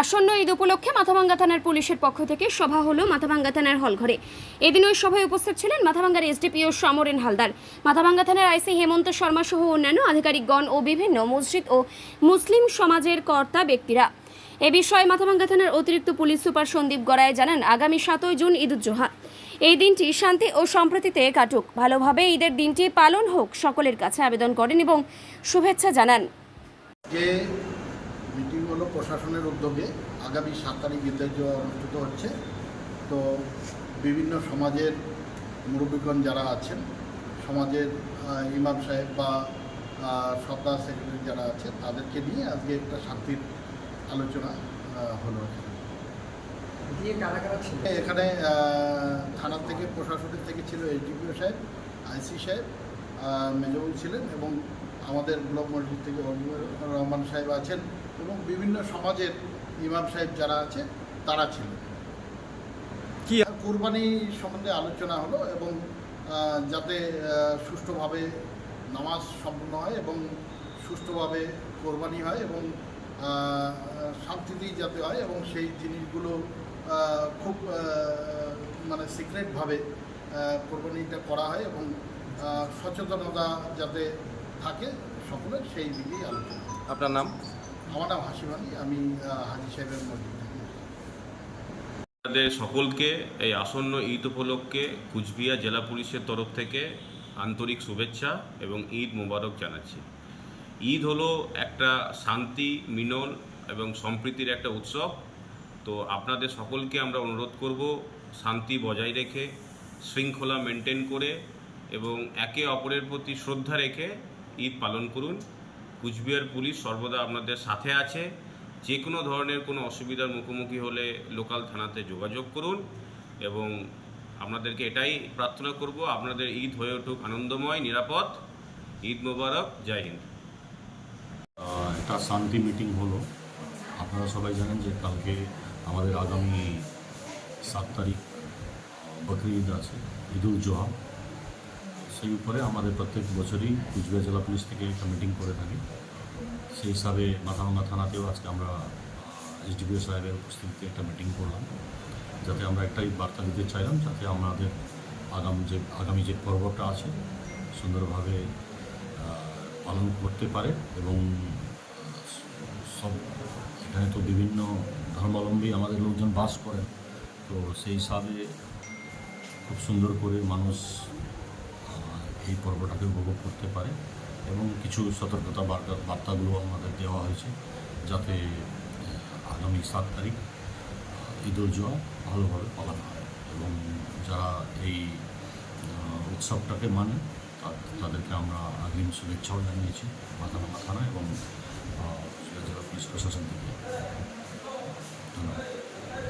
আসন্ন ঈদ উপলক্ষে মাথাভাঙ্গা থানার পুলিশের পক্ষ থেকে সভা হলো মাথাভাঙ্গা থানার হলঘরে। এদিন ওই সভায় উপস্থিত ছিলেন মাথাভাঙ্গার এসডিপিও সমরেন হালদার। মাথাভাঙ্গা থানার আইসি হেমন্ত শর্মা সহ অন্যান্য আধিকারিকগণ ও বিভিন্ন মসজিদ ও মুসলিম সমাজের কর্তা ব্যক্তিরা। এ বিষয়ে মাথাভাঙ্গা থানার অতিরিক্ত পুলিশ সুপার সন্দীপ গড়ায় জানান, আগামী সাতই জুন ঈদুজ্জোহা এই দিনটি শান্তি ও সম্প্রীতিতে কাটুক। ভালোভাবে ঈদের দিনটি পালন হোক সকলের কাছে আবেদন করেন এবং শুভেচ্ছা জানান। যে প্রশাসনের উদ্যোগে আগামী সাত তারিখ ঈদের যে অনুষ্ঠিত হচ্ছে। তো বিভিন্ন সমাজের মুরব্বীগণ যারা আছেন সমাজের ইমাম সাহেব বা সর্দার সেক্রেটারি যারা আছে তাদেরকে নিয়ে আজকে একটা শান্তির আলোচনা হলো। এখানে থানার থেকে প্রশাসনের থেকে ছিল এসডিপিও সাহেব আইসি সাহেব মেজবাবু ছিলেন এবং আমাদের ব্লক মসজিদ থেকে রহমান সাহেব আছেন এবং বিভিন্ন সমাজের ইমাম সাহেব যারা আছে তারা ছিলেন। কি কোরবানি সম্বন্ধে আলোচনা হলো এবং যাতে সুষ্ঠুভাবে নামাজ সম্পন্ন হয় এবং সুষ্ঠুভাবে কোরবানি হয় এবং শান্তিতেই যাতে হয় এবং সেই জিনিসগুলো খুব মানে সিক্রেটভাবে কোরবানিটা করা হয় এবং সচেতনতা যাতে থাকে সকলের সেই দিকেই আলোচনা। আপনার নাম? আমার নাম হাসিমানি আমি হাজি সাহেবের মসজিদ আপনাদের সকলকে এই আসন্ন ঈদ উপলক্ষে কুচবিহার জেলা পুলিশের তরফ থেকে আন্তরিক শুভেচ্ছা এবং ঈদ মোবারক জানাচ্ছি। ঈদ হলো একটা শান্তি মিনল এবং সম্প্রীতির একটা উৎসব। তো আপনাদের সকলকে আমরা অনুরোধ করব শান্তি বজায় রেখে শৃঙ্খলা মেনটেন করে এবং একে অপরের প্রতি শ্রদ্ধা রেখে ঈদ পালন করুন। কুচবিহার পুলিশ সর্বদা আপনাদের সাথে আছে। যে কোনো ধরনের কোনো অসুবিধার মুখোমুখি হলে লোকাল থানাতে যোগাযোগ করুন এবং আপনাদেরকে এটাই প্রার্থনা করব, আপনাদের ঈদ হয়ে উঠুক আনন্দময়, নিরাপদ। ঈদ মোবারক, জয় হিন্দ। একটা শান্তি মিটিং হলো। আপনারা সবাই জানেন যে কালকে আমাদের আগামী সাত তারিখ বকরি ঈদ আছে, ঈদুল জোহা। সেই উপরে আমাদের প্রত্যেক বছরই কুচবিহার জেলা পুলিশ থেকে একটা মিটিং করে থাকি। সেই হিসাবে মাথাভাঙ্গা থানাতেও আজকে আমরা এসডিপিও সাহেবের উপস্থিতিতে একটা মিটিং করলাম। যাতে আমরা একটাই বার্তা দিতে চাইলাম, যাতে আমাদের আগাম যে, আগামী যে পর্বটা আছে, সুন্দরভাবে পালন করতে পারে এবং সব, এখানে তো বিভিন্ন ধর্মাবলম্বী আমাদের লোকজন বাস করেন। তো সেই হিসাবে খুব সুন্দর করে মানুষ এই পর্বটাকে উপভোগ করতে পারে এবং কিছু সতর্কতা বার্তা বার্তাগুলো আমাদের দেওয়া হয়েছে যাতে আগামী সাত তারিখ ঈদ উল জোহা ভালোভাবে পালন হয় এবং যারা এই উৎসবটাকে মানে তাদেরকে আমরা আগ্রিম শুভেচ্ছাও জানিয়েছি মাথানা মাথানা এবং জেলা পুলিশ প্রশাসন